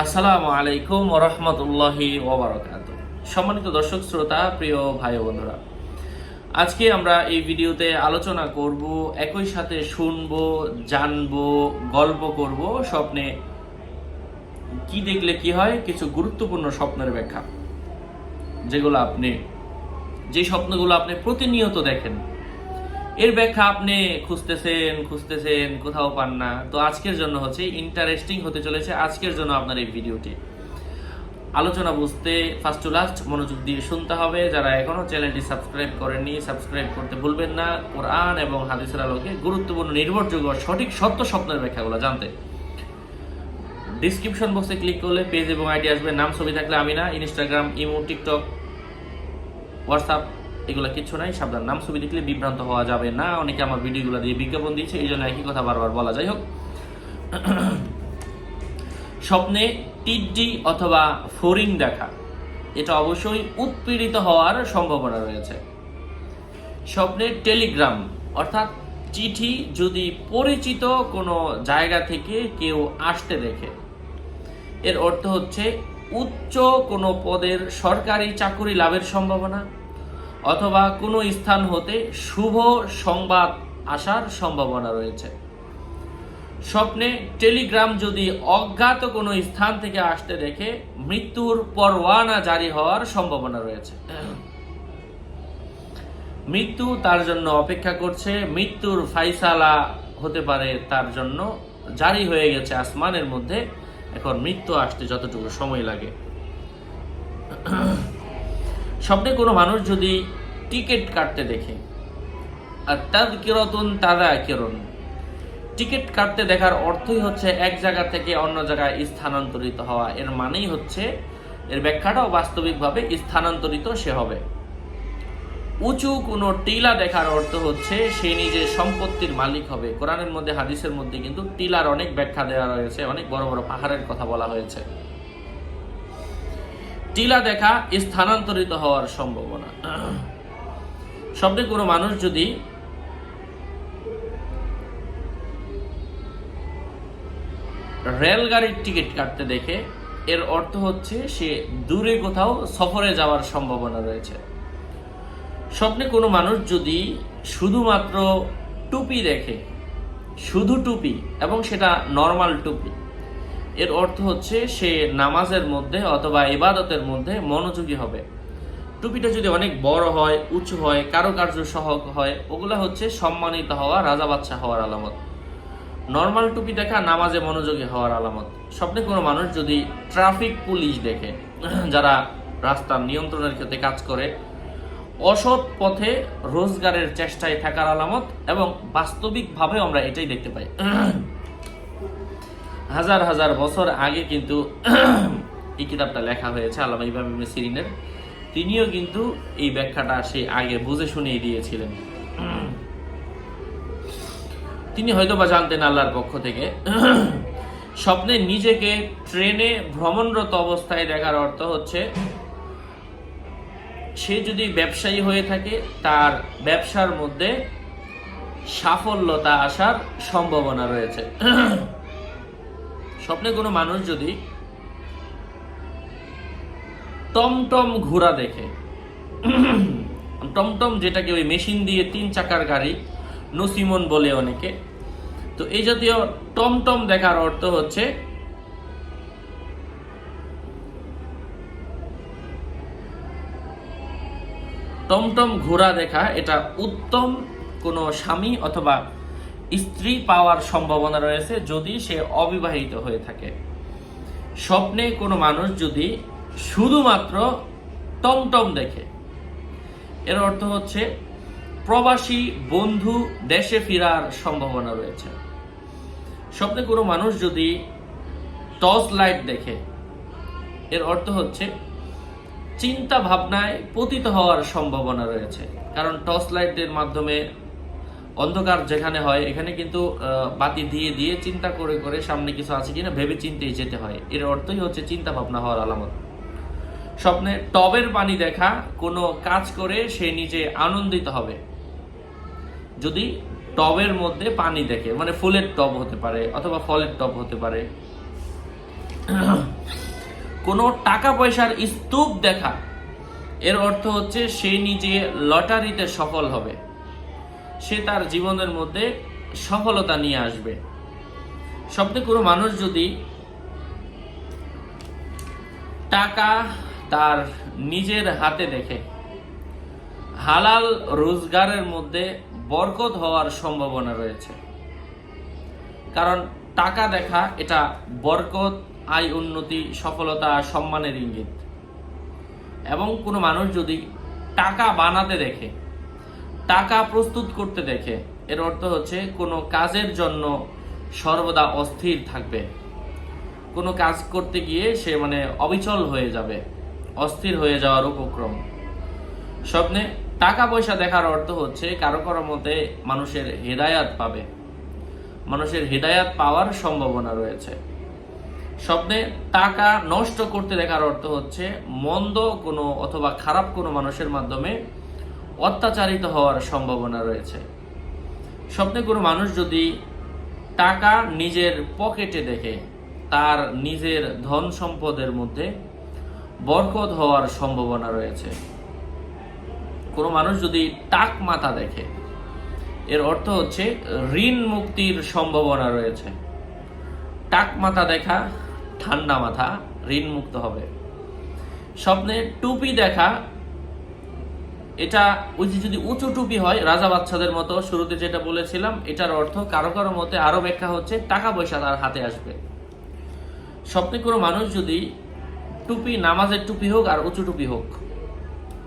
আসসালামু আলাইকুম রহমতুল্লাহি ওবরাকাত সম্মানিত দর্শক, শ্রোতা, প্রিয় ভাই বন্ধুরা, আজকে আমরা এই ভিডিওতে আলোচনা করব, একই সাথে শুনব, জানব, গল্প করব, স্বপ্নে কি দেখলে কি হয়, কিছু গুরুত্বপূর্ণ স্বপ্নের ব্যাখ্যা, যেগুলো আপনি যে স্বপ্নগুলো আপনি প্রতিনিয়ত দেখেন এর ব্যাখ্যা আপনি খুঁজতেছেন খুঁজতেছেন, কোথাও পান না। তো আজকের জন্য হচ্ছে ইন্টারেস্টিং হতে চলেছে আজকের জন্য আপনার এই ভিডিওটি। আলোচনা বুঝতে ফার্স্ট টু লাস্ট মনোযোগ দিয়ে শুনতে হবে। যারা এখনও চ্যানেলটি সাবস্ক্রাইব করেননি সাবস্ক্রাইব করতে ভুলবেন না। কোরআন এবং হাদিসের আলোকে গুরুত্বপূর্ণ, নির্ভরযোগ্য, সঠিক সত্য স্বপ্নের ব্যাখ্যাগুলো জানতে। ডিসক্রিপশন বক্সে ক্লিক করলে পেজ এবং আইডি আসবে। নাম, ছবি থাকলে আমি না ইনস্টাগ্রাম ইমো টিকটক হোয়াটসঅ্যাপ এগুলো কিছু নাই, সাবধান। নাম ছবি দেখলে বিভ্রান্ত হওয়া যাবে না। অনেকে আমার ভিডিওগুলো দিয়ে বিজ্ঞাপন দিয়েছে, এই জন্য একই কথা বারবার বলা। যাই হোক। স্বপ্নে টিডি অথবা ফোরিং দেখা, এটা অবশ্যই উৎপীড়িত হওয়ার সম্ভাবনা রয়েছে। স্বপ্নে টেলিগ্রাম, অর্থাৎ চিঠি যদি পরিচিত কোনো জায়গা থেকে কেউ আসতে দেখে, এর অর্থ হচ্ছে উচ্চ কোনো পদের সরকারি চাকুরি লাভের সম্ভাবনা অথবা কোনো স্থান হতে শুভ সংবাদ আসার সম্ভাবনা রয়েছে। স্বপ্নে টেলিগ্রাম যদি অজ্ঞাত কোনো স্থান থেকে আসতে দেখে, মৃত্যুর পরোয়ানা জারি হওয়ার সম্ভাবনা রয়েছে। মৃত্যু তার জন্য অপেক্ষা করছে, মৃত্যুর ফাইসালা হতে পারে তার জন্য। জারি হয়ে গেছে আসমানের মধ্যে, এখন মৃত্যু আসতে যতটুকু সময় লাগে। স্বপ্নে কোনো মানুষ যদি টিকিট কাটতে দেখে, আর তার কিরতন তারা কিরণ টিকিট কাটতে দেখার অর্থই হচ্ছে এক জায়গা থেকে অন্য জায়গায় স্থানান্তরিত হওয়া। এর মানেই হচ্ছে, এর ব্যাখ্যাটাও বাস্তবিকভাবে স্থানান্তরিত সে হবে। উঁচু কোনো টিলা দেখার অর্থ হচ্ছে, সে নিজের সম্পত্তির মালিক হবে। কোরআনের মধ্যে, হাদিসের মধ্যে কিন্তু টিলার অনেক ব্যাখ্যা দেওয়া রয়েছে, অনেক বড় বড় পাহাড়ের কথা বলা হয়েছে। টিলা দেখা স্থানান্তরিত হওয়ার সম্ভাবনা। স্বপ্নে কোনো মানুষ যদি রেলগাড়ির টিকিট কাটতে দেখে, এর অর্থ হচ্ছে সে দূরে কোথাও সফরে যাওয়ার সম্ভাবনা রয়েছে। স্বপ্নে কোনো মানুষ যদি শুধুমাত্র টুপি দেখে, শুধু টুপি এবং সেটা নর্মাল টুপি এর অর্থ হচ্ছে সে নামাজের মধ্যে অথবা ইবাদতের মধ্যে মনোযোগী হবে। টুপিটা যদি অনেক বড় হয়, উঁচু হয়, কারুকার্য সহক হয়, ওগুলা হচ্ছে সম্মানিত হওয়া, রাজা বাচ্চা হওয়ার আলামত। নর্মাল টুপি দেখা নামাজে মনোযোগী হওয়ার আলামত। স্বপ্নে কোনো মানুষ যদি ট্রাফিক পুলিশ দেখে, যারা রাস্তার নিয়ন্ত্রণের ক্ষেত্রে কাজ করে, অসৎ পথে রোজগারের চেষ্টায় থাকার আলামত এবং বাস্তবিকভাবে আমরা এটাই দেখতে পাই। হাজার হাজার বছর আগে কিন্তু এই কিতাবটা লেখা হয়েছে, আল্লামা ইমাম ইবনে সিরিনের। তিনিও কিন্তু এই ব্যাখ্যাটা সেই আগে বুঝে শুনেই দিয়েছিলেন। তিনি হয়তো বা জানতেন আল্লাহর পক্ষ থেকে। স্বপ্নে নিজেকে ট্রেনে ভ্রমণরত অবস্থায় দেখার অর্থ হচ্ছে, সে যদি ব্যবসায়ী হয়ে থাকে, তার ব্যবসার মধ্যে সাফল্যতা আসার সম্ভাবনা রয়েছে। স্বপ্নে কোনো মানুষ যদি টমটম ঘোড়া দেখে টমটম যেটাকে ওই মেশিন দিয়ে তিন চাকার গাড়ি, নসিমন বলে অনেকে, তো এই জাতীয় টমটম দেখার অর্থ হচ্ছে টমটম ঘোড়া দেখা এটা উত্তম কোনো স্বামী অথবা স্ত্রী পাওয়ার সম্ভাবনা রয়েছে যদি সে অবিবাহিত হয়ে থাকে। স্বপ্নে কোনো মানুষ যদি শুধুমাত্র টমটম দেখে, এর অর্থ হচ্ছে প্রবাসী বন্ধু দেশে ফেরার সম্ভাবনা রয়েছে। স্বপ্নে কোনো মানুষ যদি টর্চ লাইট দেখে, এর অর্থ হচ্ছে চিন্তা ভাবনায় পতিত হওয়ার সম্ভাবনা রয়েছে। কারণ টর্চ লাইটের মাধ্যমে অন্ধকার যেখানে হয়, এখানে কিন্তু বাতি দিয়ে দিয়ে চিন্তা করে করে সামনে কিছু আছে কিনা ভেবে চিন্তেই যেতে হয়। এর অর্থই হচ্ছে চিন্তা ভাবনা হওয়ার আলামত। স্বপ্নে টবের পানি দেখা, কোনো কাজ করে সে নিজে আনন্দিত হবে। যদি টবের মধ্যে পানি দেখে মানে ফুলের টব হতে পারে অথবা ফলের টব হতে পারে। কোনো টাকা পয়সার স্তূপ দেখা, এর অর্থ হচ্ছে সে নিজে লটারিতে সফল হবে। সে তার জীবনের মধ্যে সফলতা নিয়ে আসবে। স্বপ্নে কোনো মানুষ যদি টাকা তার নিজের হাতে দেখে, হালাল রোজগারের মধ্যে বরকত হওয়ার সম্ভাবনা রয়েছে। কারণ টাকা দেখা এটা বরকত, আয়, উন্নতি, সফলতা, সম্মানের ইঙ্গিত। এবং কোনো মানুষ যদি টাকা বানাতে দেখে টাকা প্রস্তুত করতে দেখে। এর অর্থ হচ্ছে, কোনো কাজের জন্য সর্বদা অস্থির থাকবে। কোনো কাজ করতে গিয়ে সে মানে অবিচল হয়ে যাবে, অস্থির হয়ে যাওয়ার উপক্রম। স্বপ্নে টাকা পয়সা দেখার অর্থ হচ্ছে, কারও কারও মতে মানুষের হেদায়াত পাবে। মানুষের হেদায়াত পাওয়ার সম্ভাবনা রয়েছে। স্বপ্নে টাকা নষ্ট করতে দেখার অর্থ হচ্ছে, মন্দ কোনো অথবা খারাপ কোনো মানুষের মাধ্যমে অত্যাচারিত হওয়ার সম্ভাবনা রয়েছে। স্বপ্নে কোনো মানুষ যদি টাকা নিজের পকেটে দেখে, তার নিজের ধন সম্পদের মধ্যে বরকত হওয়ার সম্ভাবনা রয়েছে। কোনো মানুষ যদি টাক মাথা দেখে, এর অর্থ হচ্ছে ঋণ মুক্তির সম্ভাবনা রয়েছে। টাক মাথা দেখা, ঠান্ডা মাথা ঋণ মুক্ত হবে। স্বপ্নে টুপি দেখা এটা ওই যে যদি উঁচু টুপি হয় রাজা বাচ্চাদের মতো, শুরুতে যেটা বলেছিলাম, এটার অর্থ কারও কারও মতে আরও ব্যাখ্যা হচ্ছে, টাকা পয়সা তার হাতে আসবে। স্বপ্নে কোনো মানুষ যদি টুপি, নামাজের টুপি হোক আর উঁচু টুপি হোক,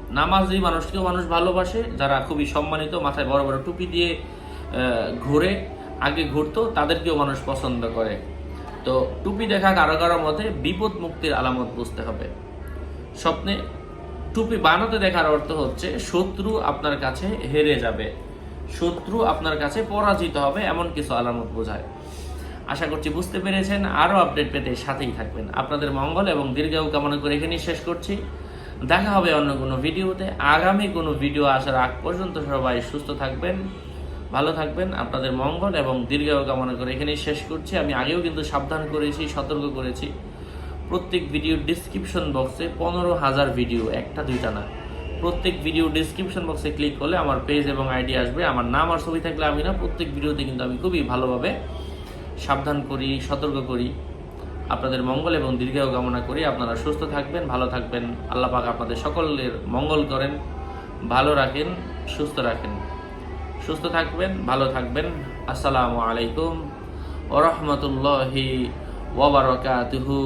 নামাজ নামাজি মানুষকেও মানুষ ভালোবাসে, যারা খুবই সম্মানিত, মাথায় বড় বড় টুপি দিয়ে ঘুরে, আগে ঘুরতো, তাদেরকেও মানুষ পছন্দ করে। তো টুপি দেখা কারও কারও মতে বিপদ মুক্তির আলামত বুঝতে হবে। স্বপ্নে টুপি বানাতে দেখার অর্থ হচ্ছে শত্রু আপনার কাছে হেরে যাবে। শত্রু আপনার কাছে পরাজিত হবে, এমন কিছু আলামত বোঝায়। আশা করছি বুঝতে পেরেছেন, আরও আপডেট পেতে সাথেই থাকবেন। আপনাদের মঙ্গল এবং দীর্ঘায়ু কামনা করে এখানেই শেষ করছি। দেখা হবে অন্য কোনো ভিডিওতে। আগামী কোনো ভিডিও আসার আগ পর্যন্ত সবাই সুস্থ থাকবেন, ভালো থাকবেন। আপনাদের মঙ্গল এবং দীর্ঘায়ু কামনা করে এখানেই শেষ করছি। আমি আগেও কিন্তু সাবধান করেছি, সতর্ক করেছি। প্রত্যেক ভিডিও ডিসক্রিপশন বক্সে পনেরো হাজার ভিডিও একটা, দুইটা না। প্রত্যেক ভিডিও ডিসক্রিপশন বক্সে ক্লিক করলে আমার পেজ এবং আইডি আসবে, আমার নাম আর ছবি থাকলে আমি না, প্রত্যেক ভিডিওতে কিন্তু আমি খুবই ভালোভাবে সাবধান করি, সতর্ক করি। আপনাদের মঙ্গল এবং দীর্ঘায়ু কামনা করি। আপনারা সুস্থ থাকবেন, ভালো থাকবেন। আল্লাহ পাক আপনাদের সকলের মঙ্গল করেন, ভালো রাখেন, সুস্থ রাখেন। সুস্থ থাকবেন, ভালো থাকবেন। আসসালামু আলাইকুম ওরহমতুল্লাহি ওবরাকাতুহু